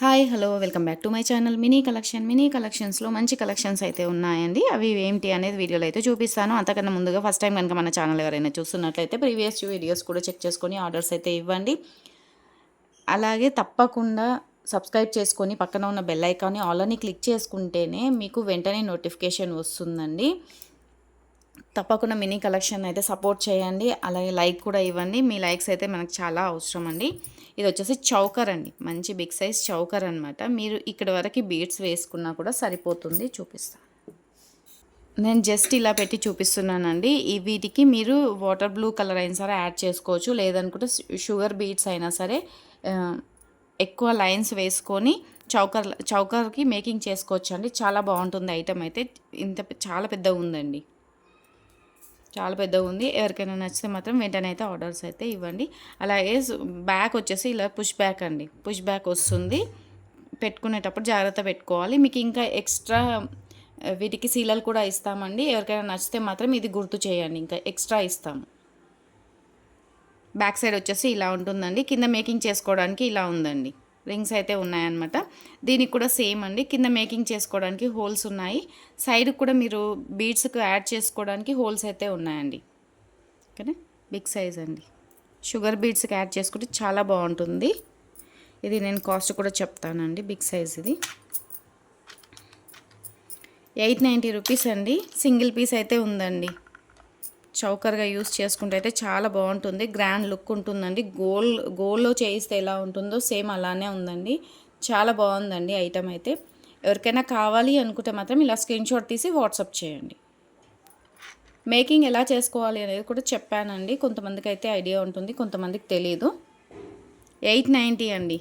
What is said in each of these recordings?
Hi hello welcome back to my channel. Mini collection mini కలెక్షన్స్లో మంచి collections అయితే ఉన్నాయండి. అవి ఏంటి అనేది వీడియోలో అయితే చూపిస్తాను. అంతకన్నా ముందుగా ఫస్ట్ టైం కనుక మన ఛానల్ ఎవరైనా చూస్తున్నట్లయితే ప్రీవియస్ వీడియోస్ కూడా చెక్ చేసుకొని ఆర్డర్స్ అయితే ఇవ్వండి. అలాగే తప్పకుండా సబ్స్క్రైబ్ చేసుకొని పక్కన ఉన్న బెల్ ఐకాన్ని ఆల్ అని క్లిక్ చేసుకుంటేనే మీకు వెంటనే నోటిఫికేషన్ వస్తుందండి. తప్పకుండా మినీ కలెక్షన్ అయితే సపోర్ట్ చేయండి. అలాగే లైక్ కూడా ఇవ్వండి. మీ లైక్స్ అయితే మనకు చాలా అవసరం అండి. ఇది వచ్చేసి చౌకర్ అండి. మంచి బిగ్ సైజ్ చౌకర్ అనమాట మీరు ఇక్కడ వరకు బీడ్స్ వేసుకున్నా కూడా సరిపోతుంది. చూపిస్తాను నేను జస్ట్ ఇలా పెట్టి చూపిస్తున్నానండి. ఈ వీటికి మీరు వాటర్ బ్లూ కలర్ అయినా సరే యాడ్ చేసుకోవచ్చు. లేదనుకుంటే షుగర్ బీట్స్ అయినా సరే ఎక్కువ లైన్స్ వేసుకొని చౌకర్ చౌకర్కి మేకింగ్ చేసుకోవచ్చు అండి చాలా బాగుంటుంది ఐటమ్ అయితే. ఇంత చాలా పెద్దగా ఉందండి. చాలా పెద్దగా ఉంది. ఎవరికైనా నచ్చితే మాత్రం వెంటనే అయితే ఆర్డర్స్ అయితే ఇవ్వండి. అలాగే బ్యాక్ వచ్చేసి ఇలా పుష్ బ్యాక్ అండి. పుష్ బ్యాక్ వస్తుంది. పెట్టుకునేటప్పుడు జాగ్రత్త పెట్టుకోవాలి. మీకు ఇంకా ఎక్స్ట్రా వీటికి సీలలు కూడా ఇస్తామండి. ఎవరికైనా నచ్చితే మాత్రం ఇది గుర్తు చేయండి. ఇంకా ఎక్స్ట్రా ఇస్తాము. బ్యాక్ సైడ్ వచ్చేసి ఇలా ఉంటుందండి. కింద మేకింగ్ చేసుకోవడానికి ఇలా ఉందండి. రింగ్స్ అయితే ఉన్నాయన్నమాట. దీనికి కూడా సేమ్ అండి. కింద మేకింగ్ చేసుకోవడానికి హోల్స్ ఉన్నాయి. సైడ్ కూడా మీరు బీడ్స్కి యాడ్ చేసుకోవడానికి హోల్స్ అయితే ఉన్నాయండి. ఓకేనా? బిగ్ సైజ్ అండి. షుగర్ బీడ్స్కి యాడ్ చేసుకుంటే చాలా బాగుంటుంది. ఇది నేను కాస్ట్ కూడా చెప్తానండి. బిగ్ సైజ్ ఇది. ఎయిట్ నైంటీ రూపీస్ అండి. సింగిల్ పీస్ అయితే ఉందండి. చౌకర్గా యూస్ చేసుకుంటే అయితే చాలా బాగుంటుంది. గ్రాండ్ లుక్ ఉంటుందండి. గోల్ గోల్లో చేయిస్తే ఎలా ఉంటుందో సేమ్ అలానే ఉందండి. చాలా బాగుందండి ఐటమ్ అయితే. ఎవరికైనా కావాలి అనుకుంటే మాత్రం ఇలా స్క్రీన్ షాట్ తీసి వాట్సాప్ చేయండి. మేకింగ్ ఎలా చేసుకోవాలి అనేది కూడా చెప్పానండి. కొంతమందికి అయితే ఐడియా ఉంటుంది కొంతమందికి తెలియదు ఎయిట్ నైంటీ అండి.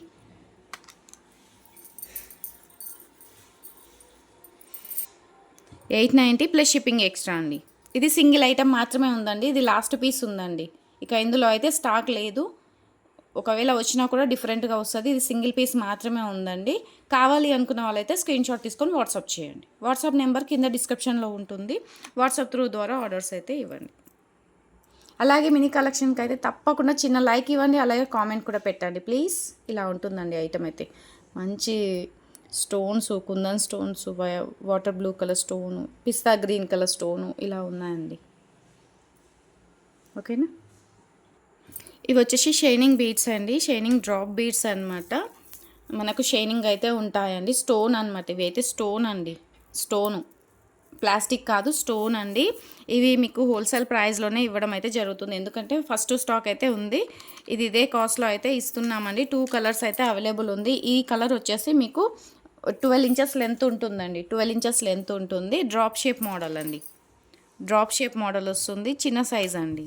Eight ninety plus shipping extra అండి. ఇది సింగిల్ ఐటెం మాత్రమే ఉందండి. ఇది లాస్ట్ పీస్ ఉందండి. ఇక ఇందులో అయితే స్టాక్ లేదు. ఒకవేళ వచ్చినా కూడా డిఫరెంట్గా వస్తుంది. ఇది సింగిల్ పీస్ మాత్రమే ఉందండి. కావాలి అనుకున్న వాళ్ళైతే స్క్రీన్ షాట్ తీసుకొని వాట్సాప్ చేయండి. వాట్సాప్ నెంబర్ కింద డిస్క్రిప్షన్లో ఉంటుంది. వాట్సాప్ త్రూ ద్వారా ఆర్డర్స్ అయితే ఇవ్వండి. అలాగే మినీ కలెక్షన్కి అయితే తప్పకుండా చిన్న లైక్ ఇవ్వండి. అలాగే కామెంట్ కూడా పెట్టండి. ప్లీజ్ ఇలా ఉంటుందండి ఐటమ్ అయితే. మంచి stones kundan stones water blue colour stone పిస్తా గ్రీన్ కలర్ స్టోను ఇలా ఉన్నాయండి. ఓకేనా? ఇవి వచ్చేసి షైనింగ్ బీడ్స్ అండి. షైనింగ్ డ్రాప్ బీడ్స్ అన్నమాట. మనకు షైనింగ్ అయితే ఉంటాయండి. స్టోన్ అనమాట ఇవి. అయితే స్టోన్ అండి. స్టోను. ప్లాస్టిక్ కాదు స్టోన్ అండి. ఇవి మీకు హోల్సేల్ ప్రైస్లోనే ఇవ్వడం అయితే జరుగుతుంది. ఎందుకంటే ఫస్ట్ స్టాక్ అయితే ఉంది. ఇది ఇదే కాస్ట్లో అయితే ఇస్తున్నామండి. టూ కలర్స్ అయితే అవైలబుల్ ఉంది. ఈ కలర్ వచ్చేసి మీకు ట్వెల్వ్ ఇంచెస్ లెంత్ ఉంటుందండి. ట్వెల్వ్ ఇంచెస్ లెంత్ ఉంటుంది. డ్రాప్ షేప్ మోడల్ అండి. డ్రాప్ షేప్ మోడల్ వస్తుంది. చిన్న సైజ్ అండి.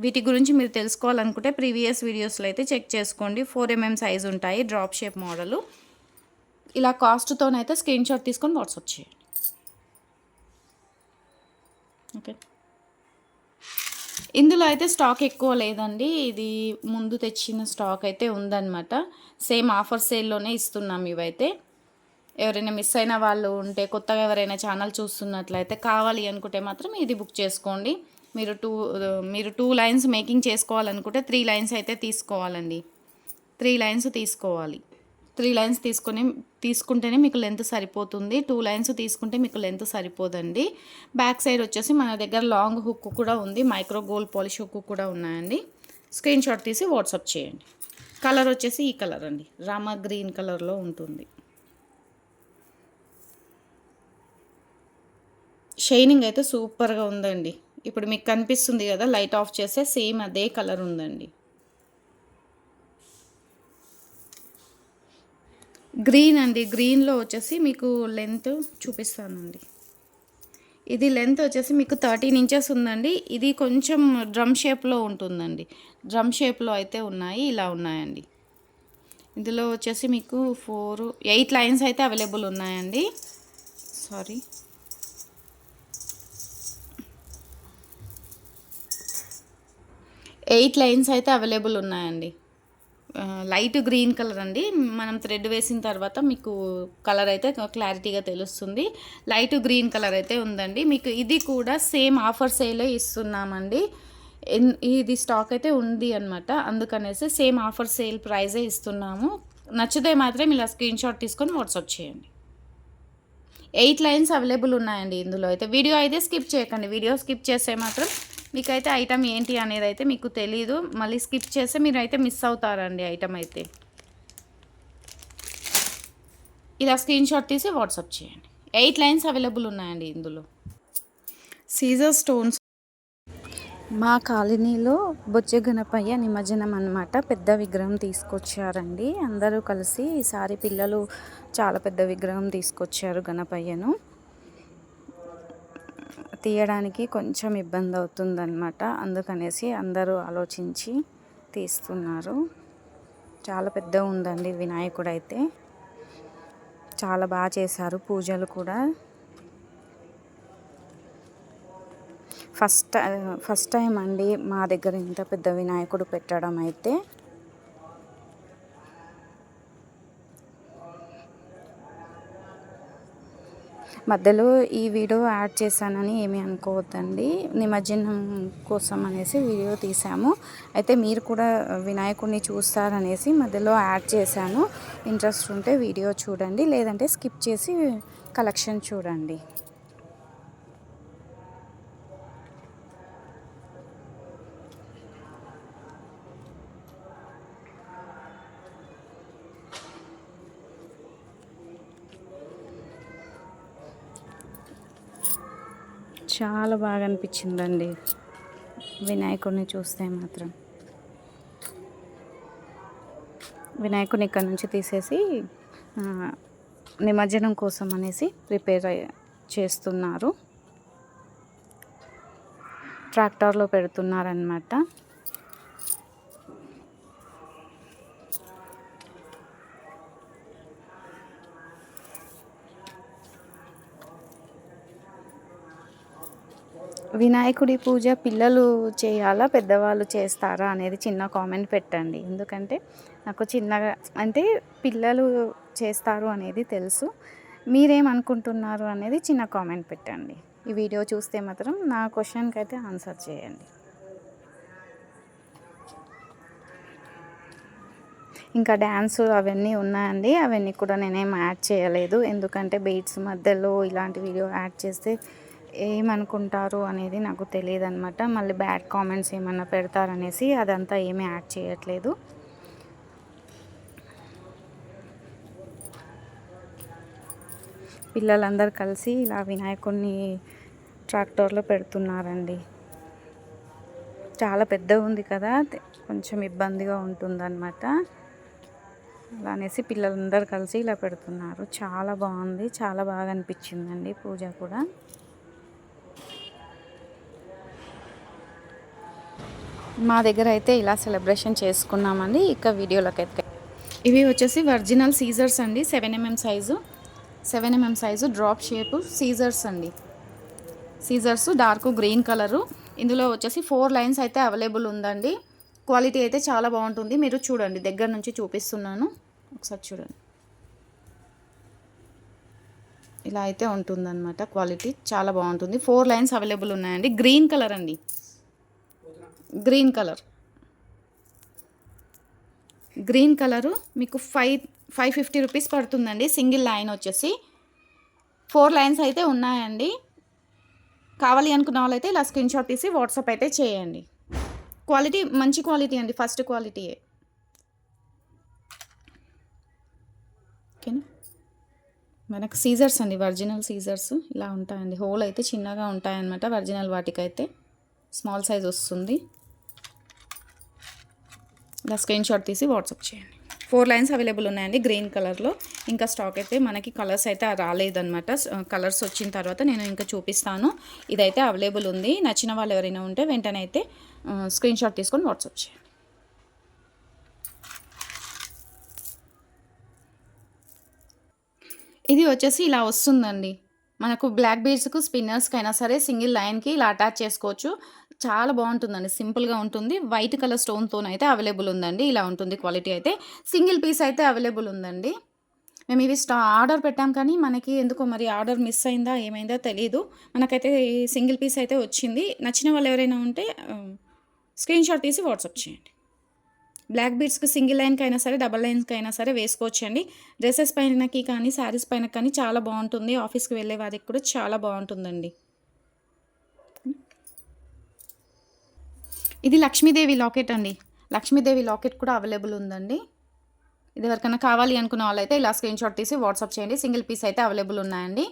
వీటి గురించి మీరు తెలుసుకోవాలనుకుంటే ప్రీవియస్ వీడియోస్లో అయితే చెక్ చేసుకోండి. ఫోర్ ఎంఎం సైజ్ ఉంటాయి డ్రాప్ షేప్ మోడలు. ఇలా కాస్ట్తోనైతే స్క్రీన్ షాట్ తీసుకొని వాట్సాప్ చేయండి. ఓకే. ఇందులో అయితే స్టాక్ ఎక్కువ లేదండి. ఇది ముందు తెచ్చిన స్టాక్ అయితే ఉందన్నమాట. సేమ్ ఆఫర్ సేల్లోనే ఇస్తున్నాం ఇవైతే. ఎవరైనా మిస్ అయిన వాళ్ళు ఉంటే కొత్తగా ఎవరైనా ఛానల్ చూస్తున్నట్లయితే కావాలి అనుకుంటే మాత్రం ఇది బుక్ చేసుకోండి. మీరు టూ మీరు టూ లైన్స్ మేకింగ్ చేసుకోవాలనుకుంటే త్రీ లైన్స్ అయితే తీసుకోవాలండి. త్రీ లైన్స్ తీసుకోవాలి. త్రీ లైన్స్ తీసుకొని తీసుకుంటేనే మీకు లెంత్ సరిపోతుంది. టూ లైన్స్ తీసుకుంటే మీకు లెంత్ సరిపోదండి. బ్యాక్ సైడ్ వచ్చేసి మన దగ్గర లాంగ్ హుక్ కూడా ఉంది. మైక్రో గోల్డ్ పాలిష్ హుక్ కూడా ఉన్నాయండి. స్క్రీన్ షాట్ తీసి వాట్సాప్ చేయండి. కలర్ వచ్చేసి ఈ కలర్ అండి. రామా గ్రీన్ కలర్లో ఉంటుంది. షైనింగ్ అయితే సూపర్గా ఉందండి. ఇప్పుడు మీకు కనిపిస్తుంది కదా లైట్ ఆఫ్ చేస్తే సేమ్ అదే కలర్ ఉందండి. గ్రీన్ అండి. గ్రీన్లో వచ్చేసి మీకు లెంత్ చూపిస్తానండి. ఇది లెంత్ వచ్చేసి మీకు థర్టీన్ ఇంచెస్ ఉందండి. ఇది కొంచెం డ్రమ్ షేప్లో ఉంటుందండి. డ్రమ్ షేప్లో అయితే ఉన్నాయి ఇలా ఉన్నాయండి. ఇందులో వచ్చేసి మీకు ఫోర్ ఎయిట్ లైన్స్ అయితే అవైలబుల్ ఉన్నాయండి. సారీ. ఎయిట్ లైన్స్ అయితే అవైలబుల్ ఉన్నాయండి. లైట్ గ్రీన్ కలర్ అండి. మనం థ్రెడ్ వేసిన తర్వాత మీకు కలర్ అయితే క్లారిటీగా తెలుస్తుంది. లైట్ గ్రీన్ కలర్ అయితే ఉందండి. మీకు ఇది కూడా సేమ్ ఆఫర్ సేలే ఇస్తున్నామండి. ఎన్- ఇది స్టాక్ అయితే ఉంది అనమాట అందుకనేసి సేమ్ ఆఫర్ సేల్ ప్రైజే ఇస్తున్నాము. నచ్చితే మాత్రం ఇలా స్క్రీన్ షాట్ తీసుకొని వాట్సాప్ చేయండి. ఎయిట్ లైన్స్ అవైలబుల్ ఉన్నాయండి ఇందులో అయితే. వీడియో అయితే స్కిప్ చేయకండి. వీడియో స్కిప్ చేస్తే మాత్రం మీకైతే ఐటమ్ ఏంటి అనేది అయితే మీకు తెలియదు మళ్ళీ స్కిప్ చేస్తే మీరు అయితే మిస్ అవుతారండి ఐటమ్ అయితే. ఇలా స్క్రీన్ షాట్ తీసి వాట్సాప్ చేయండి. ఎయిట్ లైన్స్ అవైలబుల్ ఉన్నాయండి ఇందులో. సీజర్ స్టోన్స్ మా కాలనీలో బొజ్జ గణపయ్య నిమజ్జనం అన్నమాట. పెద్ద విగ్రహం తీసుకొచ్చారండి. అందరూ కలిసి ఈసారి పిల్లలు చాలా పెద్ద విగ్రహం తీసుకొచ్చారు గణపయ్యను. తీయడానికి కొంచెం ఇబ్బంది అవుతుందన్నమాట అందుకనేసి అందరూ ఆలోచించి తీస్తున్నారు. చాలా పెద్ద ఉందండి వినాయకుడు అయితే చాలా బాగా చేశారు పూజలు కూడా. ఫస్ట్ ఫస్ట్ టైం అండి మా దగ్గర ఇంత పెద్ద వినాయకుడు పెట్టడం అయితే మధ్యలో ఈ వీడియో యాడ్ చేశానని ఏమీ అనుకోవద్దండి. నిమజ్జనం కోసం అనేసి వీడియో తీసాము అయితే మీరు కూడా వినాయకుడిని చూస్తారనేసి మధ్యలో యాడ్ చేశాను. ఇంట్రెస్ట్ ఉంటే వీడియో చూడండి. లేదంటే స్కిప్ చేసి కలెక్షన్ చూడండి. చాలా బాగా అనిపించిందండి. వినాయకుడిని చూస్తే మాత్రం. వినాయకుడిని ఇక్కడ నుంచి తీసేసి నిమజ్జనం కోసం అనేసి ప్రిపేర్ చేస్తున్నారు. ట్రాక్టర్లో పెడుతున్నారనమాట వినాయకుడి పూజ పిల్లలు చేయాలా పెద్దవాళ్ళు చేస్తారా అనేది చిన్న కామెంట్ పెట్టండి. ఎందుకంటే నాకు చిన్నగా అంటే పిల్లలు చేస్తారు అనేది తెలుసు. మీరేమనుకుంటున్నారు అనేది చిన్న కామెంట్ పెట్టండి. ఈ వీడియో చూస్తే మాత్రం నా క్వశ్చన్కి అయితే ఆన్సర్ చేయండి. ఇంకా డ్యాన్స్ అవన్నీ ఉన్నాయండి. అవన్నీ కూడా నేనేం యాడ్ చేయలేదు. ఎందుకంటే బీట్స్ మధ్యలో ఇలాంటి వీడియో యాడ్ చేస్తే ఏమనుకుంటారు అనేది నాకు తెలియదు అనమాట మళ్ళీ బ్యాడ్ కామెంట్స్ ఏమన్నా పెడతారనేసి అదంతా ఏమీ యాడ్ చేయట్లేదు. పిల్లలందరూ కలిసి ఇలా వినాయకుడిని ట్రాక్టర్లో పెడుతున్నారండి. చాలా పెద్దగా ఉంది కదా కొంచెం ఇబ్బందిగా ఉంటుందన్నమాట. అలా అనేసి పిల్లలందరూ కలిసి ఇలా పెడుతున్నారు. చాలా బాగుంది చాలా బాగా అనిపించిందండి పూజ కూడా. మా దగ్గర అయితే ఇలా సెలబ్రేషన్ చేసుకున్నామండి. ఇక వీడియోలోకి అయితే ఇవి వచ్చేసి ఒరిజినల్ సీజర్స్ అండి. Seven mm size seven mm size drop shape scissors అండి. సీజర్స్ డార్క్ గ్రీన్ కలరు ఇందులో వచ్చేసి ఫోర్ లైన్స్ అయితే అవైలబుల్ ఉందండి. క్వాలిటీ అయితే చాలా బాగుంటుంది. మీరు చూడండి. దగ్గర నుంచి చూపిస్తున్నాను. ఒకసారి చూడండి. ఇలా అయితే ఉంటుందన్నమాట క్వాలిటీ చాలా బాగుంటుంది. ఫోర్ లైన్స్ అవైలబుల్ ఉన్నాయండి. గ్రీన్ కలర్ అండి. Green colour. గ్రీన్ కలరు మీకు ఫైవ్ ఫైవ్ ఫిఫ్టీ రూపీస్ పడుతుందండి. సింగిల్ లైన్ వచ్చేసి. ఫోర్ లైన్స్ అయితే ఉన్నాయండి. కావాలి అనుకున్న వాళ్ళైతే ఇలా స్క్రీన్ షాట్ తీసి వాట్సాప్ అయితే చేయండి. క్వాలిటీ మంచి క్వాలిటీ అండి. ఫస్ట్ క్వాలిటీయే. ఓకేనా? మనకు సీజర్స్ అండి. ఒరిజినల్ సీజర్స్ ఇలా ఉంటాయండి. హోల్ అయితే చిన్నగా ఉంటాయన్నమాట. ఒరిజినల్ వాటికైతే. స్మాల్ సైజ్ వస్తుంది. ఇలా స్క్రీన్ షాట్ తీసి వాట్సాప్ చేయండి. ఫోర్ లైన్స్ అవైలబుల్ ఉన్నాయండి గ్రీన్ కలర్లో. ఇంకా స్టాక్ అయితే మనకి కలర్స్ అయితే రాలేదన్నమాట. కలర్స్ వచ్చిన తర్వాత నేను ఇంకా చూపిస్తాను. ఇదైతే అవైలబుల్ ఉంది. నచ్చిన వాళ్ళు ఎవరైనా ఉంటే వెంటనే అయితే స్క్రీన్ షాట్ తీసుకొని వాట్సాప్ చేయండి. ఇది వచ్చేసి ఇలా వస్తుందండి. మనకు బ్లాక్ బీడ్స్కు స్పిన్నర్స్కి అయినా సరే సింగిల్ లైన్కి ఇలా అటాచ్ చేసుకోవచ్చు. చాలా బాగుంటుందండి. సింపుల్గా ఉంటుంది. వైట్ కలర్ స్టోన్తో అయితే అవైలబుల్ ఉందండి. ఇలా ఉంటుంది క్వాలిటీ అయితే. సింగిల్ పీస్ అయితే అవైలబుల్ ఉందండి. మేము ఇవి స్టా ఆర్డర్ పెట్టాం కానీ మనకి ఎందుకో మరి ఆర్డర్ మిస్ అయిందా ఏమైందా తెలియదు మనకైతే సింగిల్ పీస్ అయితే వచ్చింది. నచ్చిన వాళ్ళు ఎవరైనా ఉంటే స్క్రీన్ షాట్ తీసి వాట్సాప్ చేయండి. బ్లాక్ బీడ్స్కి సింగిల్ లైన్కి అయినా సరే డబల్ లైన్స్కి అయినా సరే వేసుకోవచ్చు అండి డ్రెస్సెస్ పైనకి కానీ శారీస్ పైన కానీ చాలా బాగుంటుంది. ఆఫీస్కి వెళ్ళే వారికి కూడా చాలా బాగుంటుందండి. ఇది లక్ష్మీదేవి లాకెట్ అండి. లక్ష్మీదేవి లాకెట్ కూడా అవైలబుల్ ఉందండి. ఇది ఎవరికైనా కావాలి అనుకున్న వాళ్ళైతే ఇలా స్క్రీన్ షాట్ తీసి వాట్సాప్ చేయండి. సింగిల్ పీస్ అయితే అవైలబుల్ ఉన్నాయండి.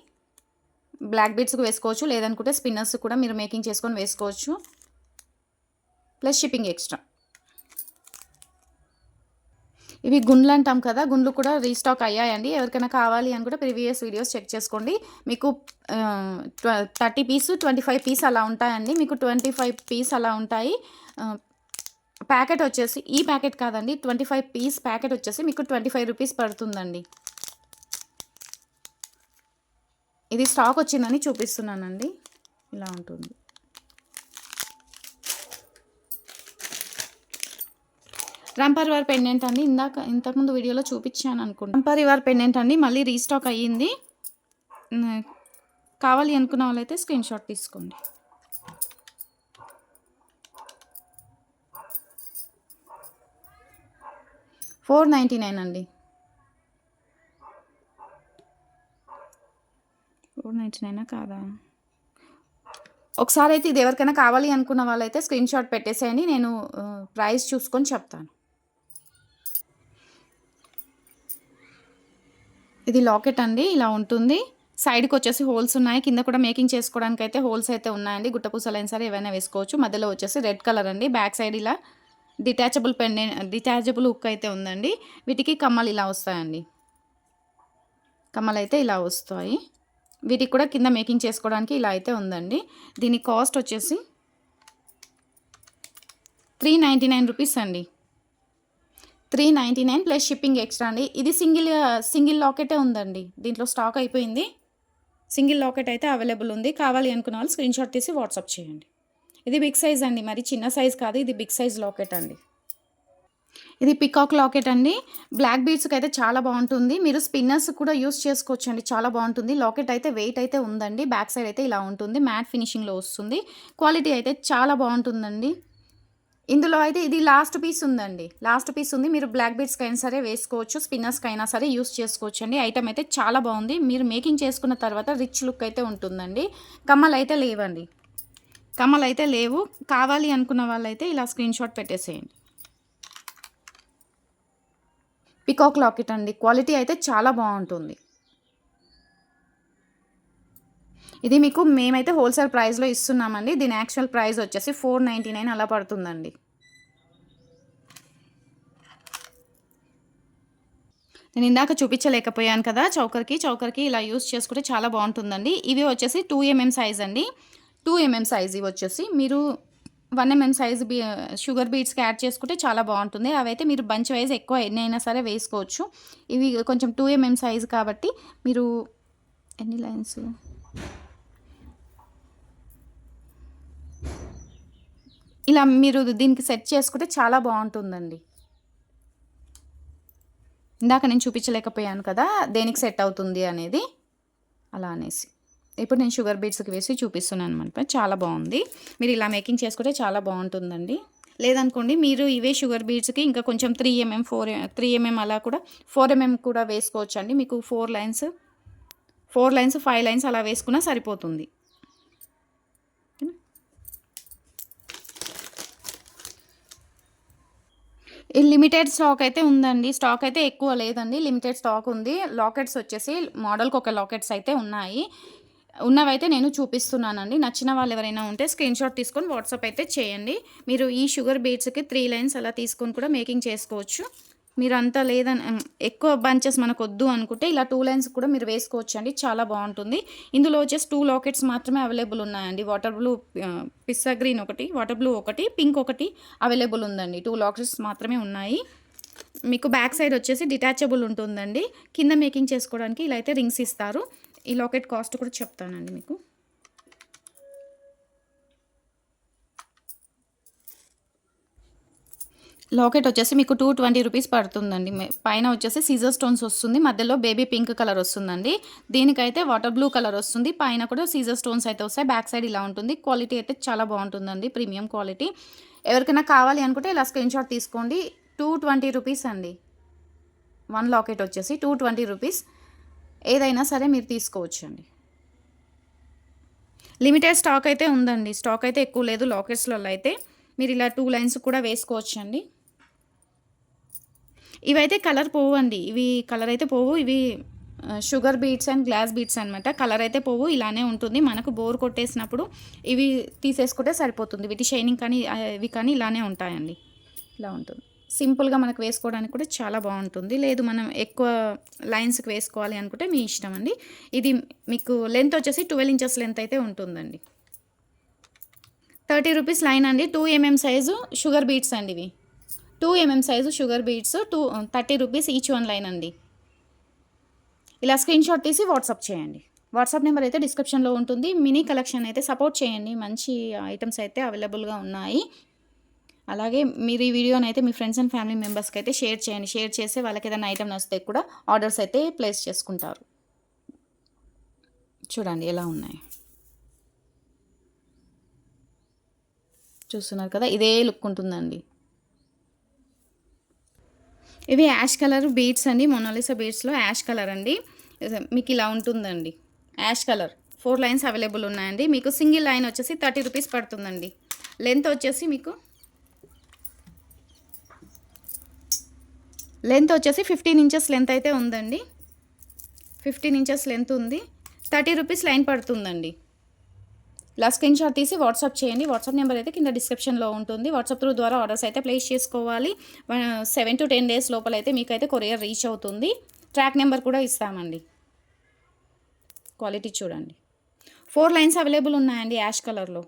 బ్లాక్ బీడ్స్కి వేసుకోవచ్చు లేదనుకుంటే స్పిన్నర్స్ కూడా మీరు మేకింగ్ చేసుకొని వేసుకోవచ్చు. Plus shipping extra. ఇవి గుండ్లు అంటాం కదా గుండ్లు కూడా రీస్టాక్ అయ్యాయండి. ఎవరికైనా కావాలి అని కూడా ప్రీవియస్ వీడియోస్ చెక్ చేసుకోండి. మీకు thirty piece twenty five piece అలా ఉంటాయండి. మీకు ట్వంటీ ఫైవ్ పీస్ అలా ఉంటాయి. ప్యాకెట్ వచ్చేసి ఈ ప్యాకెట్ కాదండి ట్వంటీ ఫైవ్ పీస్ ప్యాకెట్ వచ్చేసి మీకు ట్వంటీ ఫైవ్ రూపీస్ పడుతుందండి. ఇది స్టాక్ వచ్చిందని చూపిస్తున్నానండి. ఇలా ఉంటుంది. రంపరివార్ పెండెంట్ అండి. ఇందాక ఇంతకుముందు వీడియోలో చూపించాను అనుకుంటా. రంపరివార్ పెండెంట్ అండి. మళ్ళీ రీస్టాక్ అయ్యింది. కావాలి అనుకున్న వాళ్ళైతే స్క్రీన్ షాట్ తీసుకోండి. ఫోర్ నైంటీ నైన్ అండి. ఫోర్ నైంటీ నైనా కాదా? ఒకసారి అయితే ఇది ఎవరికైనా కావాలి అనుకున్న వాళ్ళైతే స్క్రీన్ షాట్ పెట్టేసేయండి. నేను ప్రైస్ చూసుకొని చెప్తాను. ఇది లాకెట్ అండి ఇలా ఉంటుంది. సైడ్కి వచ్చేసి హోల్స్ ఉన్నాయి. కింద కూడా మేకింగ్ చేసుకోవడానికి అయితే హోల్స్ అయితే ఉన్నాయండి. గుట్టపూసలైన సరే ఏవైనా వేసుకోవచ్చు. మధ్యలో వచ్చేసి రెడ్ కలర్ అండి. బ్యాక్ సైడ్ ఇలా డిటాచబుల్ పెండె డిటాచబుల్ హుక్ అయితే ఉందండి. వీటికి కమ్మలు ఇలా వస్తాయండి. కమ్మలు అయితే ఇలా వస్తాయి. వీటికి కూడా కింద మేకింగ్ చేసుకోవడానికి ఇలా అయితే ఉందండి. దీని కాస్ట్ వచ్చేసి త్రీ నైంటీ నైన్ రూపీస్ అండి. Three ninety nine plus shipping extra అండి. ఇది సింగిల్ సింగిల్ లాకెటే ఉందండి. దీంట్లో స్టాక్ అయిపోయింది. సింగిల్ లాకెట్ అయితే అవైలబుల్ ఉంది. కావాలి అనుకున్న వాళ్ళు స్క్రీన్ షాట్ తీసి వాట్సాప్ చేయండి. ఇది బిగ్ సైజ్ అండి. మరి చిన్న సైజ్ కాదు ఇది బిగ్ సైజ్ లాకెట్ అండి. ఇది పికాక్ లాకెట్ అండి. బ్లాక్ బీడ్స్కి అయితే చాలా బాగుంటుంది. మీరు స్పిన్నర్స్ కూడా యూస్ చేసుకోవచ్చు అండి చాలా బాగుంటుంది. లాకెట్ అయితే వెయిట్ అయితే ఉందండి. బ్యాక్ సైడ్ అయితే ఇలా ఉంటుంది. మ్యాట్ ఫినిషింగ్లో వస్తుంది. క్వాలిటీ అయితే చాలా బాగుంటుందండి. ఇందులో అయితే ఇది లాస్ట్ పీస్ ఉందండి. లాస్ట్ పీస్ ఉంది. మీరు బ్లాక్ బీడ్స్కి అయినా సరే వేసుకోవచ్చు స్పిన్నర్స్కి అయినా సరే యూస్ చేసుకోవచ్చు అండి ఐటమ్ అయితే చాలా బాగుంది. మీరు మేకింగ్ చేసుకున్న తర్వాత రిచ్ లుక్ అయితే ఉంటుందండి. కమ్మలు అయితే లేవండి. కమ్మలు అయితే లేవు. కావాలి అనుకున్న వాళ్ళైతే ఇలా స్క్రీన్ షాట్ పెట్టేసేయండి. పికాక్ లాకెట్ అండి. క్వాలిటీ అయితే చాలా బాగుంటుంది. ఇది మీకు మేమైతే హోల్సేల్ ప్రైస్లో ఇస్తున్నామండి. దీని యాక్చువల్ ప్రైస్ వచ్చేసి ఫోర్ నైంటీ నైన్ అలా పడుతుందండి. నేను ఇందాక చూపించలేకపోయాను కదా చౌకర్కి. చౌకర్కి ఇలా యూస్ చేసుకుంటే చాలా బాగుంటుందండి. ఇవి వచ్చేసి టూ ఎంఎం సైజ్ అండి. టూ ఎంఎం సైజ్ ఇవి వచ్చేసి. మీరు వన్ ఎంఎం సైజ్ బీ షుగర్ బీట్స్కి యాడ్ చేసుకుంటే చాలా బాగుంటుంది. అవైతే మీరు బంచ్ వైజ్ ఎక్కువ ఎన్ని అయినా సరే వేసుకోవచ్చు. ఇవి కొంచెం టూ ఎంఎం సైజ్ కాబట్టి మీరు ఎన్ని లైన్స్? ఇలా మీరు దీనికి సెట్ చేసుకుంటే చాలా బాగుంటుందండి. ఇందాక నేను చూపించలేకపోయాను కదా దేనికి సెట్ అవుతుంది అనేది. అలా అనేసి. ఇప్పుడు నేను షుగర్ బీట్స్కి వేసి చూపిస్తున్నాను అనమాట. చాలా బాగుంది. మీరు ఇలా మేకింగ్ చేసుకుంటే చాలా బాగుంటుందండి. లేదనుకోండి మీరు ఇవే షుగర్ బీట్స్కి ఇంకా కొంచెం three mm four three mm అలా కూడా ఫోర్ ఎంఎం కూడా వేసుకోవచ్చు అండి మీకు four lines four lines five lines అలా వేసుకున్నా సరిపోతుంది. లిమిటెడ్ స్టాక్ అయితే ఉందండి. స్టాక్ అయితే ఎక్కువ లేదండి. లిమిటెడ్ స్టాక్ ఉంది. లాకెట్స్ వచ్చేసి మోడల్కి ఒక లాకెట్స్ అయితే ఉన్నాయి. ఉన్నవైతే నేను చూపిస్తున్నానండి. నచ్చిన వాళ్ళు ఎవరైనా ఉంటే స్క్రీన్ షాట్ తీసుకొని వాట్సాప్ అయితే చేయండి. మీరు ఈ షుగర్ బీట్స్కి త్రీ లైన్స్ అలా తీసుకొని కూడా మేకింగ్ చేసుకోవచ్చు. మీరు అంతా లేదని ఎక్కువ బంచెస్ మనకు వద్దు అనుకుంటే ఇలా టూ లైన్స్ కూడా మీరు వేసుకోవచ్చు అండి చాలా బాగుంటుంది. ఇందులో వచ్చేసి టూ లాకెట్స్ మాత్రమే అవైలబుల్ ఉన్నాయండి. వాటర్ బ్లూ పిస్సా గ్రీన్ ఒకటి వాటర్ బ్లూ ఒకటి పింక్ ఒకటి అవైలబుల్ ఉందండి. టూ లాకెట్స్ మాత్రమే ఉన్నాయి. మీకు బ్యాక్ సైడ్ వచ్చేసి డిటాచబుల్ ఉంటుందండి. కింద మేకింగ్ చేసుకోవడానికి ఇలా అయితే రింగ్స్ ఇస్తారు. ఈ లాకెట్ కాస్ట్ కూడా చెప్తానండి మీకు. లాకెట్ వచ్చేసి మీకు టూ ట్వంటీ రూపీస్ పడుతుందండి. పైన వచ్చేసి సీజర్ స్టోన్స్ వస్తుంది. మధ్యలో బేబీ పింక్ కలర్ వస్తుందండి. దీనికైతే వాటర్ బ్లూ కలర్ వస్తుంది. పైన కూడా సీజర్ స్టోన్స్ అయితే వస్తాయి. బ్యాక్ సైడ్ ఇలా ఉంటుంది. క్వాలిటీ అయితే చాలా బాగుంటుందండి. ప్రీమియం క్వాలిటీ ఎవరికైనా కావాలి అనుకుంటే ఇలా స్క్రీన్ షాట్ తీసుకోండి. టూ ట్వంటీ రూపీస్ అండి. వన్ లాకెట్ వచ్చేసి టూ ట్వంటీ రూపీస్. ఏదైనా సరే మీరు తీసుకోవచ్చండి. లిమిటెడ్ స్టాక్ అయితే ఉందండి. స్టాక్ అయితే ఎక్కువ లేదు. లాకెట్స్లలో అయితే మీరు ఇలా టూ లైన్స్ కూడా వేసుకోవచ్చండి. ఇవైతే కలర్ పోవు అండి ఇవి కలర్ అయితే పోవు. ఇవి sugar beads and glass beads అనమాట కలర్ అయితే పోవు. ఇలానే ఉంటుంది. మనకు బోర్ కొట్టేసినప్పుడు ఇవి తీసేసుకుంటే సరిపోతుంది. వీటి షైనింగ్ కానీ ఇవి కానీ ఇలానే ఉంటాయండి. ఇలా ఉంటుంది. సింపుల్గా మనకు వేసుకోవడానికి కూడా చాలా బాగుంటుంది. లేదు మనం ఎక్కువ లైన్స్కి వేసుకోవాలి అనుకుంటే మీ ఇష్టం అండి. ఇది మీకు లెంత్ వచ్చేసి ట్వెల్వ్ ఇంచెస్ లెంత్ అయితే ఉంటుందండి. థర్టీ రూపీస్ లైన్ అండి. Two MM size sugar beads అండి ఇవి. Two mm size sugar beads two thirty rupees each one line అండి. ఇలా స్క్రీన్ షాట్ తీసి వాట్సాప్ చేయండి. వాట్సాప్ నెంబర్ అయితే డిస్క్రిప్షన్లో ఉంటుంది. మినీ కలెక్షన్ అయితే సపోర్ట్ చేయండి. మంచి ఐటమ్స్ అయితే అవైలబుల్గా ఉన్నాయి. అలాగే మీరు ఈ వీడియోని అయితే మీ ఫ్రెండ్స్ అండ్ ఫ్యామిలీ మెంబర్స్కి అయితే షేర్ చేయండి. షేర్ చేస్తే వాళ్ళకి ఏదైనా ఐటమ్ నచ్చితే కూడా ఆర్డర్స్ అయితే ప్లేస్ చేసుకుంటారు. చూడండి ఎలా ఉన్నాయి. చూస్తున్నారు కదా? ఇదే లుక్ ఉంటుందండి. ఇవి యాష్ కలర్ బీడ్స్ అండి మొనాలిసా బీడ్స్లో యాష్ కలర్ అండి. మీకు ఇలా ఉంటుందండి. Ash colour. Four lines available ఉన్నాయండి. మీకు సింగిల్ లైన్ వచ్చేసి థర్టీ రూపీస్ పడుతుందండి. లెంత్ వచ్చేసి మీకు లెంత్ వచ్చేసి ఫిఫ్టీన్ ఇంచెస్ లెంత్ అయితే ఉందండి. ఫిఫ్టీన్ ఇంచెస్ లెంత్ ఉంది. థర్టీ రూపీస్ లైన్ పడుతుందండి. ఇలా స్క్రీన్ షాట్ తీసి వాట్సాప్ చేయండి. వాట్సాప్ నెంబర్ అయితే కింద డిస్క్రిప్షన్లో ఉంటుంది. వాట్సాప్ త్రూ ద్వారా ఆర్డర్స్ అయితే ప్లేస్ చేసుకోవాలి. సెవెన్ టు టెన్ డేస్ లోపల అయితే మీకైతే కొరియర్ రీచ్ అవుతుంది. ట్రాక్ నెంబర్ కూడా ఇస్తామండి. క్వాలిటీ చూడండి. ఫోర్ లైన్స్ అవైలబుల్ ఉన్నాయండి యాష్ కలర్లో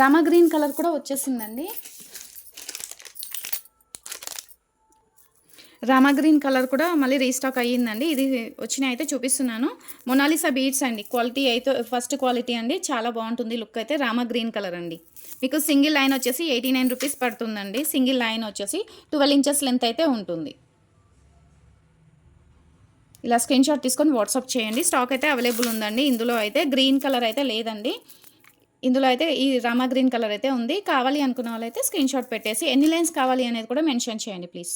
రామ గ్రీన్ కలర్ కూడా వచ్చేసిందండి. రామా గ్రీన్ కలర్ కూడా మళ్ళీ రీస్టాక్ అయ్యిందండి. ఇది వచ్చిన అయితే చూపిస్తున్నాను. మొనాలిసా బీడ్స్ అండి. క్వాలిటీ అయితే ఫస్ట్ క్వాలిటీ అండి. చాలా బాగుంటుంది లుక్ అయితే రామా గ్రీన్ కలర్ అండి. మీకు సింగిల్ లైన్ వచ్చేసి ఎయిటీ నైన్ రూపీస్ పడుతుందండి. సింగిల్ లైన్ వచ్చేసి ట్వెల్వ్ ఇంచెస్ లెంత్ అయితే ఉంటుంది. ఇలా స్క్రీన్ షాట్ తీసుకొని వాట్సాప్ చేయండి. స్టాక్ అయితే అవైలబుల్ ఉందండి. ఇందులో అయితే గ్రీన్ కలర్ అయితే లేదండి. ఇందులో అయితే ఈ రామా గ్రీన్ కలర్ అయితే ఉంది. కావాలి అనుకున్న వాళ్ళైతే స్క్రీన్ షాట్ పెట్టేసి ఎన్ని లైన్స్ కావాలి అనేది కూడా మెన్షన్ చేయండి ప్లీజ్.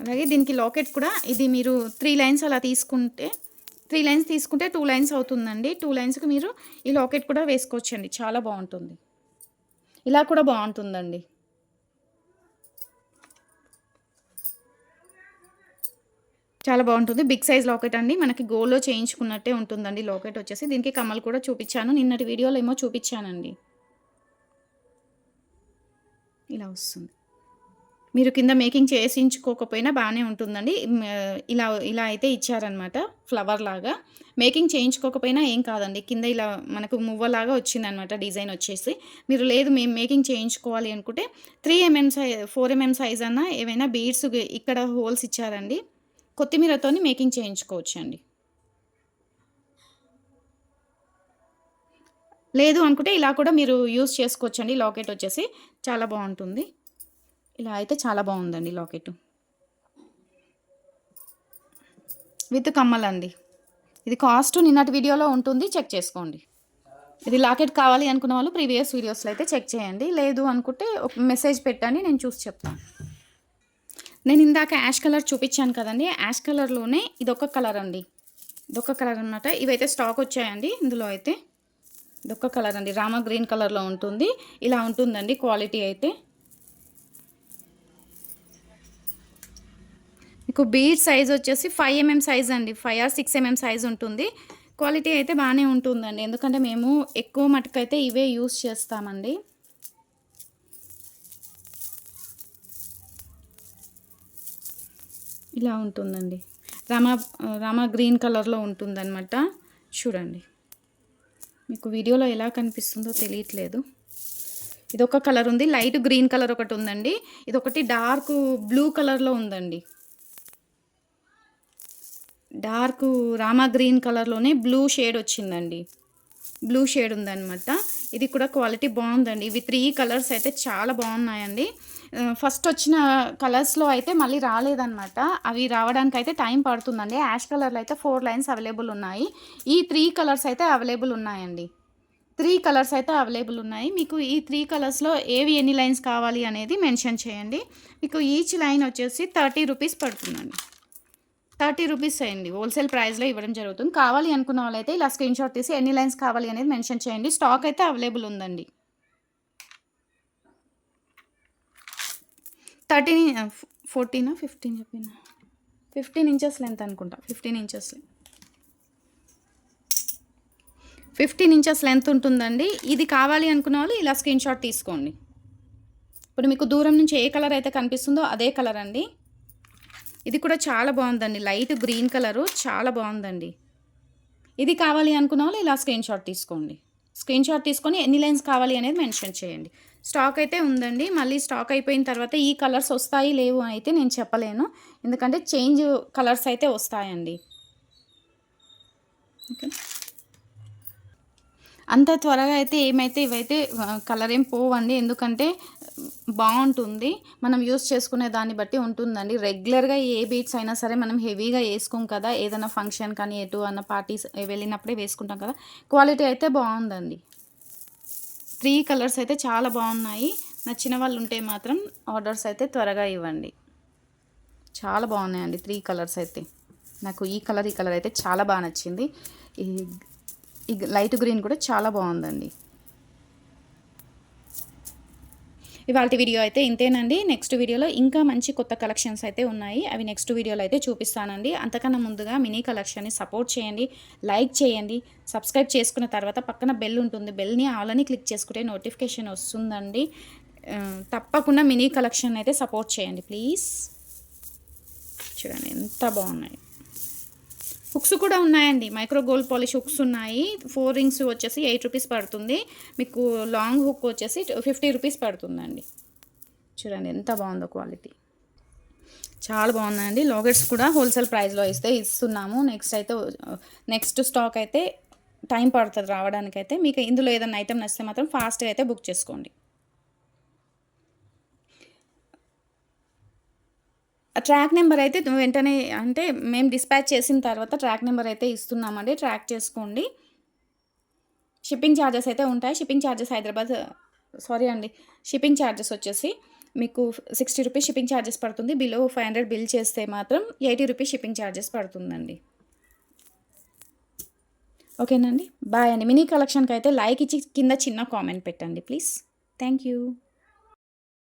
అలాగే దీనికి లాకెట్ కూడా ఇది మీరు త్రీ లైన్స్ అలా తీసుకుంటే త్రీ లైన్స్ తీసుకుంటే టూ లైన్స్ అవుతుందండి. టూ లైన్స్కి మీరు ఈ లాకెట్ కూడా వేసుకోవచ్చండి. చాలా బాగుంటుంది. ఇలా కూడా బాగుంటుందండి. చాలా బాగుంటుంది. బిగ్ సైజ్ లాకెట్ అండి. మనకి గోల్డ్లో చేయించుకున్నట్టే ఉంటుందండి లాకెట్ వచ్చేసి. దీనికి కమ్మలు కూడా చూపించాను. నిన్నటి వీడియోలో ఏమో చూపించానండి. ఇలా వస్తుంది. మీరు కింద మేకింగ్ చేసించుకోకపోయినా బాగానే ఉంటుందండి. ఇలా ఇలా అయితే ఇచ్చారనమాట ఫ్లవర్ లాగా. మేకింగ్ చేయించుకోకపోయినా ఏం కాదండి. కింద ఇలా మనకు మువ్వలాగా వచ్చిందనమాట డిజైన్ వచ్చేసి. మీరు లేదు మేము మేకింగ్ చేయించుకోవాలి అనుకుంటే three MM size four MM size అన్న ఏవైనా బీడ్స్ ఇక్కడ హోల్స్ ఇచ్చారండి. కొత్తిమీరతోని మేకింగ్ చేయించుకోవచ్చు అండి లేదు అనుకుంటే ఇలా కూడా మీరు యూస్ చేసుకోవచ్చండి. లాకెట్ వచ్చేసి చాలా బాగుంటుంది. ఇలా అయితే చాలా బాగుందండి లాకెట్. విత్ కమ్మలండి ఇది కాస్ట్ నిన్నటి వీడియోలో ఉంటుంది చెక్ చేసుకోండి. ఇది లాకెట్ కావాలి అనుకున్న వాళ్ళు ప్రీవియస్ వీడియోస్లో అయితే చెక్ చేయండి. లేదు అనుకుంటే ఒక మెసేజ్ పెట్టండి నేను చూసి చెప్తాను. నేను ఇందాక యాష్ కలర్ చూపించాను కదండి. యాష్ కలర్లోనే ఇదొక కలర్ అండి. ఇదొక కలర్ అనమాట ఇవైతే స్టాక్ వచ్చాయండి ఇందులో అయితే. ఇదొక కలర్ అండి. రామా గ్రీన్ కలర్లో ఉంటుంది. ఇలా ఉంటుందండి క్వాలిటీ అయితే. మీకు బీడ్ సైజ్ వచ్చేసి ఫైవ్ ఎంఎం సైజ్ అండి. Five or six MM size ఉంటుంది. క్వాలిటీ అయితే బాగానే ఉంటుందండి. ఎందుకంటే మేము ఎక్కువ మటుకైతే ఇవే యూస్ చేస్తామండి. ఇలా ఉంటుందండి. రామా రామా గ్రీన్ కలర్లో ఉంటుందన్నమాట. చూడండి. మీకు వీడియోలో ఎలా కనిపిస్తుందో తెలియట్లేదు. ఇది ఒక కలర్ ఉంది. లైట్ గ్రీన్ కలర్ ఒకటి ఉందండి. ఇది ఒకటి డార్క్ బ్లూ కలర్లో ఉందండి. డార్క్ రామా గ్రీన్ కలర్లోనే బ్లూ షేడ్ వచ్చిందండి. బ్లూ షేడ్ ఉందన్నమాట. ఇది కూడా క్వాలిటీ బాగుందండి. ఇవి త్రీ కలర్స్ అయితే చాలా బాగున్నాయండి. ఫస్ట్ వచ్చిన కలర్స్లో అయితే మళ్ళీ రాలేదన్నమాట. అవి రావడానికి అయితే టైం పడుతుందండి. యాష్ కలర్లో అయితే ఫోర్ లైన్స్ అవైలబుల్ ఉన్నాయి. ఈ త్రీ కలర్స్ అయితే అవైలబుల్ ఉన్నాయండి. త్రీ కలర్స్ అయితే అవైలబుల్ ఉన్నాయి. మీకు ఈ త్రీ కలర్స్లో ఏవి ఎన్ని లైన్స్ కావాలి అనేది మెన్షన్ చేయండి. మీకు ఈచ్ లైన్ వచ్చేసి థర్టీ రూపీస్ పడుతుందండి. థర్టీ రూపీస్ అయింది హోల్సేల్ ప్రైస్లో ఇవ్వడం జరుగుతుంది. కావాలి అనుకున్న వాళ్ళైతే ఇలా స్క్రీన్ షాట్ తీసి ఎన్ని లైన్స్ కావాలి అనేది మెన్షన్ చేయండి. స్టాక్ అయితే అవైలబుల్ ఉందండి. థర్టీన్ ఫోర్టీనా ఫిఫ్టీన్ చెప్పిన? ఫిఫ్టీన్ ఇంచెస్ లెంత్ అనుకుంటా. Fifteen inches fifteen inches length ఉంటుందండి. ఇది కావాలి అనుకున్న వాళ్ళు ఇలా స్క్రీన్ షాట్ తీసుకోండి. ఇప్పుడు మీకు దూరం నుంచి ఏ కలర్ అయితే కనిపిస్తుందో అదే కలర్ అండి. ఇది కూడా చాలా బాగుందండి. లైట్ గ్రీన్ కలరు చాలా బాగుందండి. ఇది కావాలి అనుకున్న వాళ్ళు ఇలా స్క్రీన్ షాట్ తీసుకోండి. స్క్రీన్ షాట్ తీసుకొని ఎన్ని లైన్స్ కావాలి అనేది మెన్షన్ చేయండి. స్టాక్ అయితే ఉందండి. మళ్ళీ స్టాక్ అయిపోయిన తర్వాత ఈ కలర్స్ వస్తాయి లేవు అయితే నేను చెప్పలేను. ఎందుకంటే చేంజ్ కలర్స్ అయితే వస్తాయండి. ఓకే. అంత త్వరగా అయితే ఏమైతే ఇవైతే కలర్ ఏం పోవండి. ఎందుకంటే బాగుంటుంది. మనం యూస్ చేసుకునే దాన్ని బట్టి ఉంటుందండి. రెగ్యులర్గా ఏ బీట్స్ అయినా సరే మనం హెవీగా వేసుకోం కదా ఏదైనా ఫంక్షన్ కానీ ఎటు అన్న పార్టీస్ వెళ్ళినప్పుడే వేసుకుంటాం కదా క్వాలిటీ అయితే బాగుందండి. త్రీ కలర్స్ అయితే చాలా బాగున్నాయి. నచ్చిన వాళ్ళు ఉంటే మాత్రం ఆర్డర్స్ అయితే త్వరగా ఇవ్వండి. చాలా బాగున్నాయండి త్రీ కలర్స్ అయితే. నాకు ఈ కలర్ ఈ కలర్ అయితే చాలా బాగా నచ్చింది. ఈ ఈ లైట్ గ్రీన్ కూడా చాలా బాగుందండి. ఇవాళ వీడియో అయితే ఇంతేనండి. నెక్స్ట్ వీడియోలో ఇంకా మంచి కొత్త కలెక్షన్స్ అయితే ఉన్నాయి. అవి నెక్స్ట్ వీడియోలో అయితే చూపిస్తానండి. అంతకన్నా ముందుగా మినీ కలెక్షన్ని సపోర్ట్ చేయండి. లైక్ చేయండి. సబ్స్క్రైబ్ చేసుకున్న తర్వాత పక్కన బెల్ ఉంటుంది. బెల్ని ఆలని క్లిక్ చేసుకుంటే నోటిఫికేషన్ వస్తుందండి. తప్పకుండా మినీ కలెక్షన్ అయితే సపోర్ట్ చేయండి ప్లీజ్. చూడండి ఎంత బాగున్నాయి. హుక్స్ కూడా ఉన్నాయండి. మైక్రో గోల్డ్ పాలిష్ హుక్స్ ఉన్నాయి. ఫోర్ రింగ్స్ వచ్చేసి ఎయిట్ రూపీస్ పడుతుంది. మీకు లాంగ్ హుక్ వచ్చేసి ఫిఫ్టీ రూపీస్ పడుతుందండి. చూడండి ఎంత బాగుందో క్వాలిటీ. చాలా బాగుందండి లాగెట్స్ కూడా హోల్సేల్ ప్రైస్లో ఇస్తే ఇస్తున్నాము. నెక్స్ట్ అయితే నెక్స్ట్ స్టాక్ అయితే టైం పడుతుంది రావడానికైతే. మీకు ఇందులో ఏదైనా ఐటెం నచ్చితే మాత్రం ఫాస్ట్గా అయితే బుక్ చేసుకోండి. ట్రాక్ నెంబర్ అయితే వెంటనే అంటే మేము డిస్పాచ్ చేసిన తర్వాత ట్రాక్ నెంబర్ అయితే ఇస్తున్నామండి. ట్రాక్ చేసుకోండి. షిప్పింగ్ ఛార్జెస్ అయితే ఉంటాయి. షిప్పింగ్ ఛార్జెస్ హైదరాబాద్ సారీ అండి షిప్పింగ్ ఛార్జెస్ వచ్చేసి మీకు సిక్స్టీ రూపీస్ షిప్పింగ్ ఛార్జెస్ పడుతుంది. బిలో ఫైవ్ హండ్రెడ్ బిల్ చేస్తే మాత్రం ఎయిటీ రూపీస్ షిప్పింగ్ ఛార్జెస్ పడుతుందండి. ఓకేనండి? బాయ్ అండి. మినీ కలెక్షన్కి అయితే లైక్ ఇచ్చి కింద చిన్న కామెంట్ పెట్టండి ప్లీజ్ థ్యాంక్ యూ